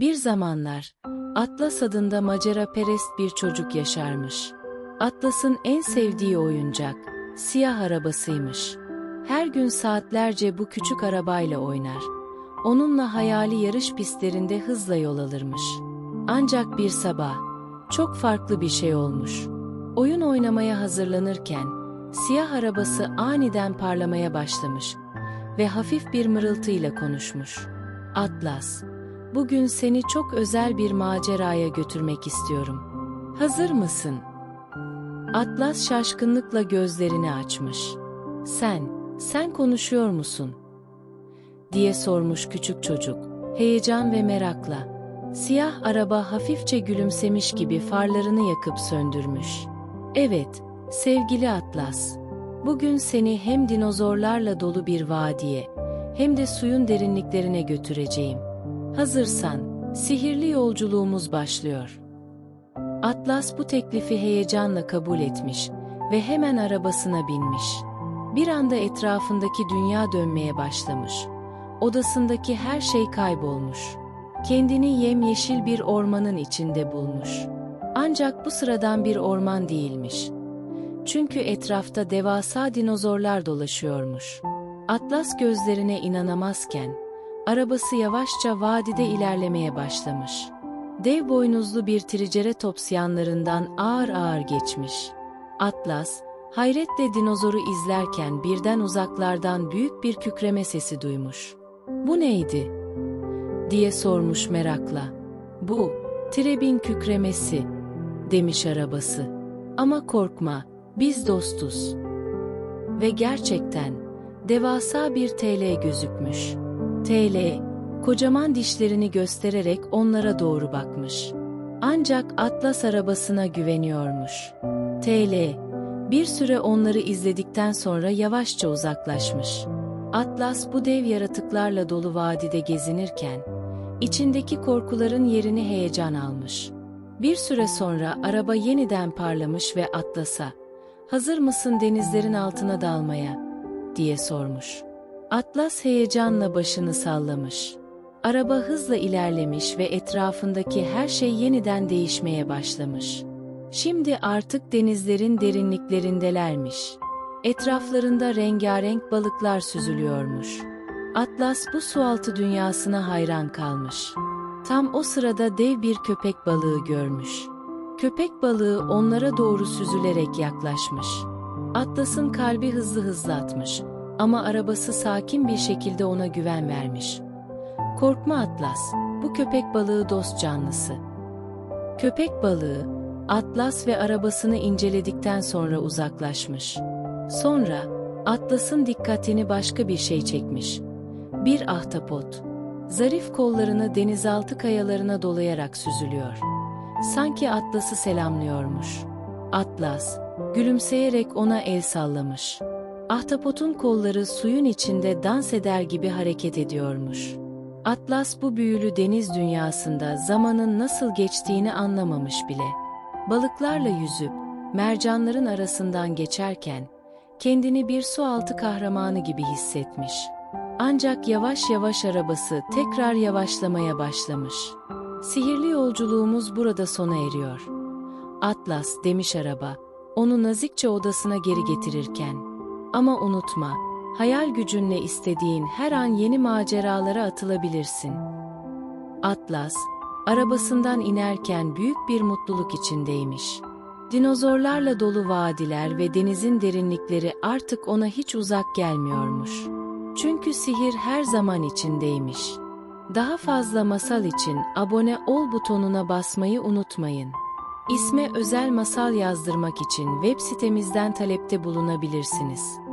Bir zamanlar, Atlas adında macera perest bir çocuk yaşarmış. Atlas'ın en sevdiği oyuncak, siyah arabasıymış. Her gün saatlerce bu küçük arabayla oynar. Onunla hayali yarış pistlerinde hızla yol alırmış. Ancak bir sabah, çok farklı bir şey olmuş. Oyun oynamaya hazırlanırken, siyah arabası aniden parlamaya başlamış ve hafif bir mırıltıyla konuşmuş. Atlas, bugün seni çok özel bir maceraya götürmek istiyorum. Hazır mısın? Atlas şaşkınlıkla gözlerini açmış. Sen, sen konuşuyor musun? diye sormuş küçük çocuk, heyecan ve merakla. Siyah araba hafifçe gülümsemiş gibi farlarını yakıp söndürmüş. Evet, sevgili Atlas, bugün seni hem dinozorlarla dolu bir vadiye, hem de suyun derinliklerine götüreceğim. Hazırsan, sihirli yolculuğumuz başlıyor. Atlas bu teklifi heyecanla kabul etmiş ve hemen arabasına binmiş. Bir anda etrafındaki dünya dönmeye başlamış. Odasındaki her şey kaybolmuş. Kendini yemyeşil bir ormanın içinde bulmuş. Ancak bu sıradan bir orman değilmiş. Çünkü etrafta devasa dinozorlar dolaşıyormuş. Atlas gözlerine inanamazken, arabası yavaşça vadide ilerlemeye başlamış. Dev boynuzlu bir triceratops yanlarından ağır ağır geçmiş. Atlas, hayretle dinozoru izlerken birden uzaklardan büyük bir kükreme sesi duymuş. Bu neydi? diye sormuş merakla. Bu, Trebin kükremesi, demiş arabası. Ama korkma, biz dostuz. Ve gerçekten, devasa bir TL gözükmüş. TL, kocaman dişlerini göstererek onlara doğru bakmış. Ancak Atlas arabasına güveniyormuş. TL, bir süre onları izledikten sonra yavaşça uzaklaşmış. Atlas bu dev yaratıklarla dolu vadide gezinirken, içindeki korkuların yerini heyecan almış. Bir süre sonra araba yeniden parlamış ve Atlas'a, ''Hazır mısın denizlerin altına dalmaya?'' diye sormuş. Atlas heyecanla başını sallamış. Araba hızla ilerlemiş ve etrafındaki her şey yeniden değişmeye başlamış. Şimdi artık denizlerin derinliklerindelermiş. Etraflarında rengarenk balıklar süzülüyormuş. Atlas bu sualtı dünyasına hayran kalmış. Tam o sırada dev bir köpek balığı görmüş. Köpek balığı onlara doğru süzülerek yaklaşmış. Atlas'ın kalbi hızlı hızlı atmış ama arabası sakin bir şekilde ona güven vermiş. Korkma Atlas, bu köpek balığı dost canlısı. Köpek balığı, Atlas ve arabasını inceledikten sonra uzaklaşmış. Sonra, Atlas'ın dikkatini başka bir şey çekmiş. Bir ahtapot. Zarif kollarını denizaltı kayalarına dolayarak süzülüyor. Sanki Atlas'ı selamlıyormuş. Atlas, gülümseyerek ona el sallamış. Ahtapotun kolları suyun içinde dans eder gibi hareket ediyormuş. Atlas bu büyülü deniz dünyasında zamanın nasıl geçtiğini anlamamış bile. Balıklarla yüzüp, mercanların arasından geçerken, kendini bir sualtı kahramanı gibi hissetmiş. Ancak yavaş yavaş arabası tekrar yavaşlamaya başlamış. Sihirli yolculuğumuz burada sona eriyor. Atlas demiş araba, onu nazikçe odasına geri getirirken. Ama unutma, hayal gücünle istediğin her an yeni maceralara atılabilirsin. Atlas, arabasından inerken büyük bir mutluluk içindeymiş. Dinozorlarla dolu vadiler ve denizin derinlikleri artık ona hiç uzak gelmiyormuş. Çünkü sihir her zaman içindeymiş. Daha fazla masal için abone ol butonuna basmayı unutmayın. İsme özel masal yazdırmak için web sitemizden talepte bulunabilirsiniz.